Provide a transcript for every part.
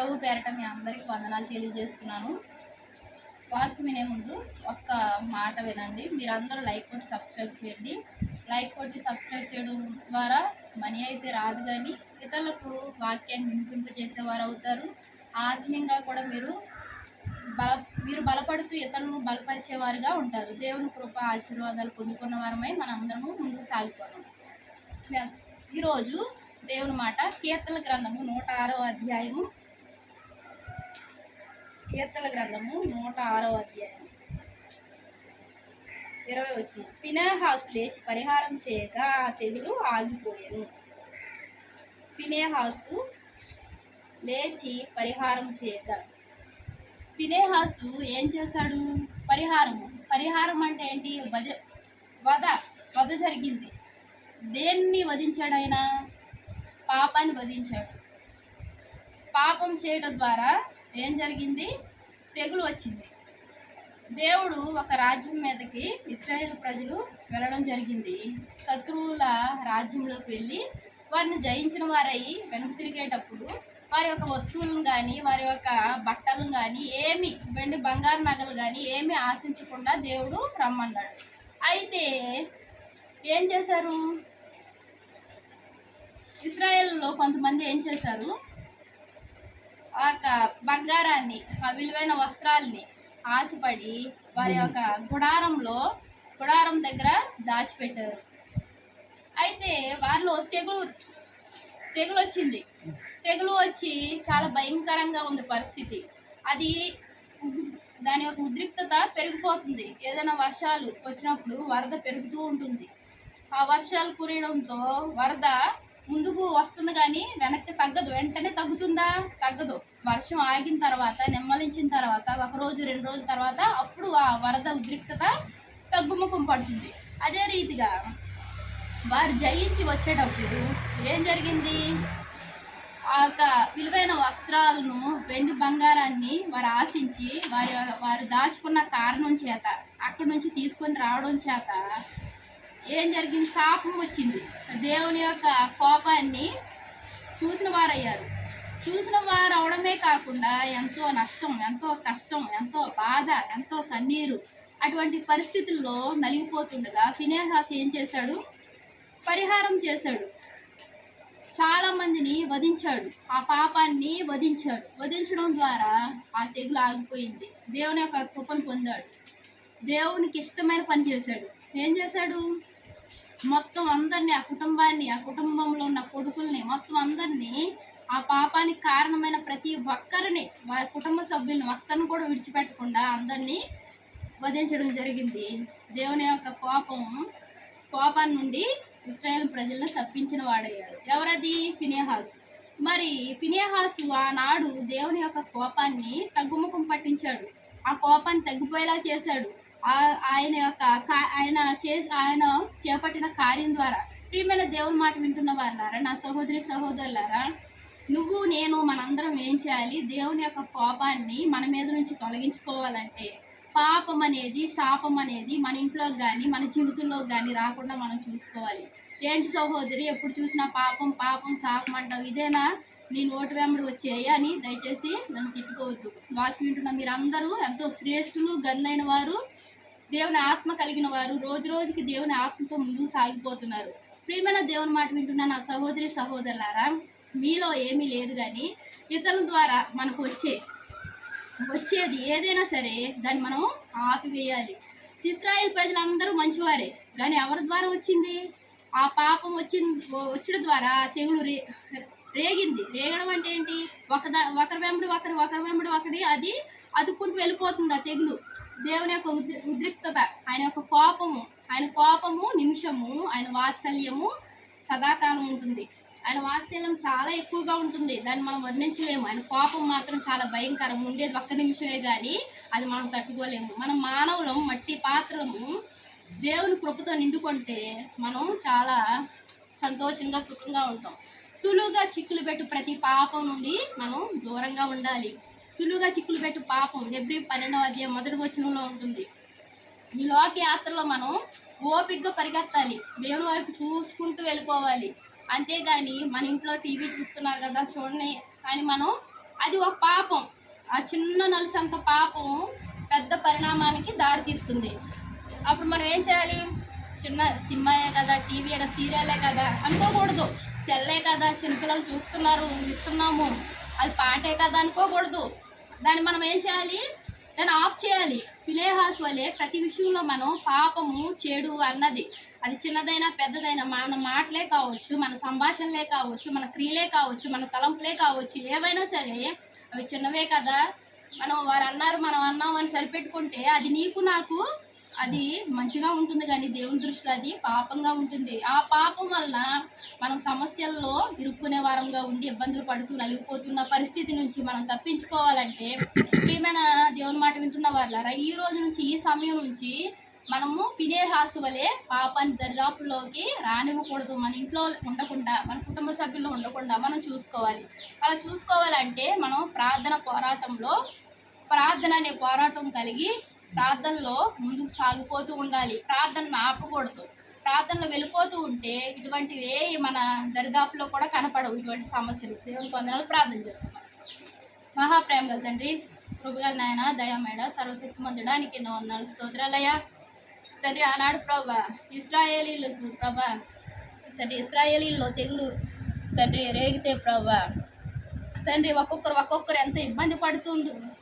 ప్రభు పేరట మీ అందరికీ వందనాలు తెలియజేస్తున్నాను. వార్త వినే ముందు ఒక్క మాట వినండి. మీరందరూ లైక్ కొట్టి సబ్స్క్రైబ్ చేయండి. లైక్ కొట్టి సబ్స్క్రైబ్ చేయడం ద్వారా మనీ అయితే రాదు కానీ ఇతరులకు వాక్యాన్ని వినిపింపజేసేవారు అవుతారు. ఆత్మీయంగా కూడా మీరు బల మీరు బలపడుతూ ఇతరులను బలపరిచేవారుగా ఉంటారు. దేవుని కృప ఆశీర్వాదాలు పొందుకున్న వారమై మనందరము ముందుకు సాగిపోతాం. ఈరోజు దేవుని మాట కీర్తన గ్రంథము నూట ఆరో అధ్యాయము కీర్తన గ్రంథము నూట ఆరో అధ్యాయం. ఇరవై వచ్చిన పినేహాసు లేచి పరిహారం చేయగా ఆ తెగులు ఆగిపోయాను. పినేహాసు లేచి పరిహారం చేయగా. పినేహాసు ఏం చేశాడు? పరిహారము. పరిహారం అంటే ఏంటి? వధ వధ వధ జరిగింది. దేన్ని వధించాడు ఆయన? పాపాన్ని వధించాడు. పాపం చేయడం ద్వారా ఏం జరిగింది? తెగులు వచ్చింది. దేవుడు ఒక రాజ్యం మీదకి ఇస్రాయేల్ ప్రజలు వెళ్ళడం జరిగింది. శత్రువుల రాజ్యంలోకి వెళ్ళి వారిని జయించిన వారై వెనక్కి తిరిగేటప్పుడు వారి యొక్క వస్తువులను కానీ వారి యొక్క బట్టలను కానీ ఏమి వెండి బంగారు నగలు కానీ ఏమి ఆశించకుండా దేవుడు రమ్మన్నాడు. అయితే ఏం చేశారు? ఇస్రాయేల్లో కొంతమంది ఏం చేశారు? బంగారాన్ని ఆ విలువైన వస్త్రాల్ని ఆశపడి వారి యొక్క గుడారంలో గుడారం దగ్గర దాచిపెట్టారు. అయితే వారిలో తెగులు తెగులు వచ్చింది. తెగులు వచ్చి చాలా భయంకరంగా ఉంది పరిస్థితి. అది దాని యొక్క ఉద్రిక్తత పెరిగిపోతుంది. ఏదైనా వర్షాలు వచ్చినప్పుడు వరద పెరుగుతూ ఉంటుంది. ఆ వర్షాలు కురియడంతో వరద ముందుకు వస్తుంది కానీ వెనక్కి తగ్గదు. వెంటనే తగ్గుతుందా? తగ్గదు. వర్షం ఆగిన తర్వాత నెమ్మలించిన తర్వాత ఒక రోజు రెండు రోజుల తర్వాత అప్పుడు ఆ వరద ఉద్రిక్తత తగ్గుముఖం పడుతుంది. అదే రీతిగా వారు జయించి వచ్చేటప్పుడు ఏం జరిగింది? ఆ యొక్క విలువైన వస్త్రాలను వెండి బంగారాన్ని వారు ఆశించి వారి వారు దాచుకున్న కారణం చేత అక్కడి నుంచి తీసుకొని రావడం చేత ఏం జరిగింది? శాపం వచ్చింది. దేవుని యొక్క కోపాన్ని చూసిన వారయ్యారు. చూసిన వారు అవడమే కాకుండా ఎంతో నష్టం ఎంతో కష్టం ఎంతో బాధ ఎంతో కన్నీరు అటువంటి పరిస్థితుల్లో నలిగిపోతుండగా ఫినేహాస్ ఏం చేశాడు? పరిహారం చేశాడు. చాలామందిని వధించాడు. ఆ పాపాన్ని వధించాడు. వధించడం ద్వారా ఆ తెగులు ఆగిపోయింది. దేవుని యొక్క కృపను పొందాడు. దేవునికి ఇష్టమైన పని చేశాడు. ఏం చేశాడు? మొత్తం అందరినీ ఆ కుటుంబాన్ని ఆ కుటుంబంలో ఉన్న కొడుకుల్ని మొత్తం అందరినీ ఆ పాపానికి కారణమైన ప్రతి ఒక్కరిని వారి కుటుంబ సభ్యులను ఒక్కరిని కూడా విడిచిపెట్టకుండా అందరినీ వధించడం జరిగింది. దేవుని యొక్క కోపం కోపం నుండి ఇస్రాయేల్ ప్రజలను తప్పించిన వాడయ్యాడు. ఎవరది? ఫినేహాసు. మరి ఫినేహాసు ఆనాడు దేవుని యొక్క కోపాన్ని తగ్గుముఖం పట్టించాడు. ఆ కోపాన్ని తగ్గిపోయేలా చేశాడు. ఆయన యొక్క కా- ఆయన చే ఆయన చేపట్టిన కార్యం ద్వారా ప్రియమైన దేవుని మాట వింటున్న వాళ్ళారా నా సహోదరి సహోదరులారా నువ్వు నేను మనందరం ఏం చేయాలి? దేవుని యొక్క కోపాన్ని మన మీద నుంచి తొలగించుకోవాలంటే పాపం అనేది శాపం అనేది మన ఇంట్లో కానీ మన జీవితంలో కానీ రాకుండా మనం చూసుకోవాలి. ఏంటి సహోదరి? ఎప్పుడు చూసినా పాపం పాపం శాపం అంటావు. ఇదేనా? నీ నోటి వెంబడి వచ్చేయి అని దయచేసి నన్ను తిట్టుకోవద్దు. వాకి వింటున్న మీరందరూ ఎంతో శ్రేష్ఠులు గనులైన వారు. దేవుని ఆత్మ కలిగిన వారు రోజు రోజుకి దేవుని ఆత్మతో ముందుకు సాగిపోతున్నారు. ప్రియమైన దేవుని మాట వింటున్న నా సహోదరి సహోదరులారా మీలో ఏమీ లేదు కానీ ఇతరుల ద్వారా మనకు వచ్చే వచ్చేది ఏదైనా సరే దాన్ని మనం ఆపివేయాలి. ఇస్రాయేల్ ప్రజలందరూ మంచివారే కానీ ఎవరి ద్వారా వచ్చింది? ఆ పాపం వచ్చిన వచ్చడం ద్వారా తెగులు రే రేగింది. రేగడం అంటే ఏంటి? ఒకదా ఒకరి వెంబడి ఒకరి ఒకరి వెంబడి ఒకటి అది అదుక్కుంటూ వెళ్ళిపోతుంది ఆ తెగులు. దేవుని యొక్క ఉద్రి ఉద్రిక్తత ఆయన యొక్క కోపము ఆయన కోపము నిమిషము ఆయన వాత్సల్యము సదాకాలం ఉంటుంది. ఆయన వాత్సల్యం చాలా ఎక్కువగా ఉంటుంది. దాన్ని మనం వర్ణించలేము. ఆయన కోపం మాత్రం చాలా భయంకరం. ఉండేది ఒక్క నిమిషమే కానీ అది మనం తట్టుకోలేము. మనం మానవులం మట్టి పాత్రము దేవుని కృపతో నిండుకుంటే మనం చాలా సంతోషంగా సుఖంగా ఉంటాం. సులువుగా చిక్కులు పెట్టు ప్రతి పాపం నుండి మనం దూరంగా ఉండాలి. సులువుగా చిక్కులు పెట్టు పాపం. ఎబ్రి పన్నెండవ అధ్యాయం మొదటి వచనంలో ఉంటుంది. ఈ లోక యాత్రలో మనం ఓపిగ్గా పరిగెత్తాలి. దేవుని వైపు చూసుకుంటూ వెళ్ళిపోవాలి. అంతేగాని మన ఇంట్లో టీవీ చూస్తున్నారు కదా చూడండి అని మనం అది ఒక పాపం. ఆ చిన్న నలుసంత పాపం పెద్ద పరిణామానికి దారితీస్తుంది అప్పుడు మనం ఏం చేయాలి? చిన్న సినిమాయే కదా టీవీ కదా సీరియలే కదా అనుకోకూడదు. సెల్లే కదా చిన్నపిల్లలు చూస్తున్నారు ఇస్తున్నాము అది పాటే కదా అనుకోకూడదు. దాన్ని మనం ఏం చేయాలి? దాన్ని ఆఫ్ చేయాలి. ఫిలేహాస్ వలె ప్రతి విషయంలో మనం పాపము చెడు అన్నది. అది చిన్నదైనా పెద్దదైనా మన మాటలే కావచ్చు మన సంభాషణలే కావచ్చు మన క్రియలే కావచ్చు మన తలంపులే కావచ్చు ఏవైనా సరే అవి చిన్నవే కదా. మనం వారు అన్నారు మనం అన్నాం అని సరిపెట్టుకుంటే అది నీకు నాకు అది మంచిగా ఉంటుంది కానీ దేవుని దృష్టిలో అది పాపంగా ఉంటుంది. ఆ పాపం వలన మనం సమస్యల్లో ఇరుక్కునే వారంగా ఉండి ఇబ్బందులు పడుతూ నలిగిపోతున్న పరిస్థితి నుంచి మనం తప్పించుకోవాలంటే ప్రియమైన దేవుని మాట వింటున్న వాళ్ళారా ఈ రోజు నుంచి ఈ సమయం నుంచి మనము పినేహాసు వలె పాపాన్ని దరిదాపుల్లోకి రానివ్వకూడదు. మన ఇంట్లో ఉండకుండా మన కుటుంబ సభ్యుల్లో ఉండకుండా మనం చూసుకోవాలి. అలా చూసుకోవాలంటే మనం ప్రార్థన పోరాటంలో ప్రార్థన అనే పోరాటం కలిగి ప్రార్థనలో ముందుకు సాగిపోతూ ఉండాలి. ప్రార్థనను ఆపకూడదు. ప్రార్థనలో వెళ్ళిపోతూ ఉంటే ఇటువంటివి మన దరిదాపులో కూడా కనపడవు ఇటువంటి సమస్యలు. దేవుని కొందనాలు ప్రార్థన చేస్తున్నాం మహాప్రేమ గల తండ్రి కృపగల నాయన దయామేడ సర్వశక్తిమంతుడా నీకు ఎన్నో వందలు స్తోత్రాలయ్యా. తండ్రి ఆనాడు ప్రభా ఇస్రాయేలీలకు ప్రభా తండ్రి ఇస్రాయేలీల్లో తెగులు తండ్రి రేగితే ప్రభా తండ్రి ఒక్కొక్కరు ఒక్కొక్కరు ఎంత ఇబ్బంది పడుతూ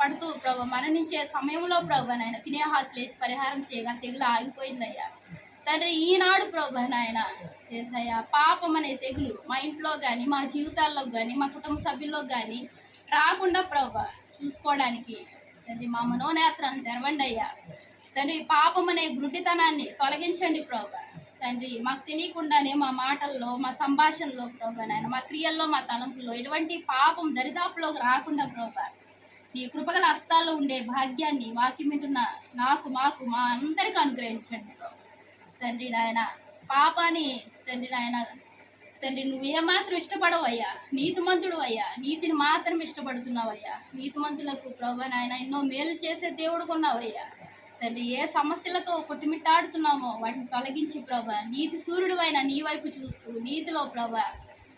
పడుతూ ప్రభు మరణించే సమయంలో ప్రభు నాయన తినేహాసు లేచి పరిహారం చేయగా తెగులు ఆగిపోయిందయ్యా. తండ్రి ఈనాడు ప్రభు నాయన చేసయ్యా పాపం అనే తెగులు మా ఇంట్లో కానీ మా జీవితాల్లో కానీ మా కుటుంబ సభ్యుల్లో కానీ రాకుండా ప్రభు చూసుకోవడానికి తండ్రి మా మనోనేత్రాలను తెరవండి అయ్యా తండ్రి పాపం అనే గుడ్డితనాన్ని తొలగించండి ప్రభు. తండ్రి మాకు తెలియకుండానే మా మాటల్లో మా సంభాషణలో ప్రభా నాయన మా క్రియల్లో మా తలంపుల్లో ఎటువంటి పాపం దరిదాపులోకి రాకుండా ప్రభా నీ కృపగల హస్తాల్లో ఉండే భాగ్యాన్ని వాక్యమింటున్న నాకు మాకు మా అందరికీ అనుగ్రహించండి తండ్రి నాయన పాపాన్ని తండ్రి నాయన తండ్రి నువ్వు ఏమాత్రం ఇష్టపడవు అయ్యా. నీతిమంతుడు అయ్యా. నీతిని మాత్రం ఇష్టపడుతున్నావు అయ్యా. నీతిమంతులకు ప్రభా నాయన ఎన్నో మేలు చేసే దేవుడు కొన్నావయ్యా తండ్రి ఏ సమస్యలతో కొట్టుమిట్టాడుతున్నామో? వాటిని తొలగించి ప్రభ. నీతి సూర్యుడు అయిన నీ వైపు చూస్తూ నీతిలో ప్రభ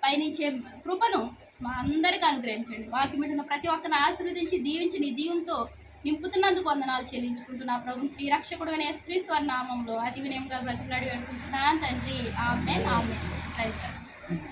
పయనించే కృపను మా అందరికీ అనుగ్రహించండి. వాక్యమిటున్న ప్రతి ఒక్కరిని ఆశీర్వదించి దీవించి నీ దీవునితో నింపుతున్నందుకు వందనాలు చెల్లించుకుంటున్నా ప్రభు. శ్రీ రక్షకుడు అనే యేసుక్రీస్తు నామంలో అతి వినయంగా బ్రతిలాడి వేడుకుంటున్నాను. తండ్రి ఆమె ఆమె రైతు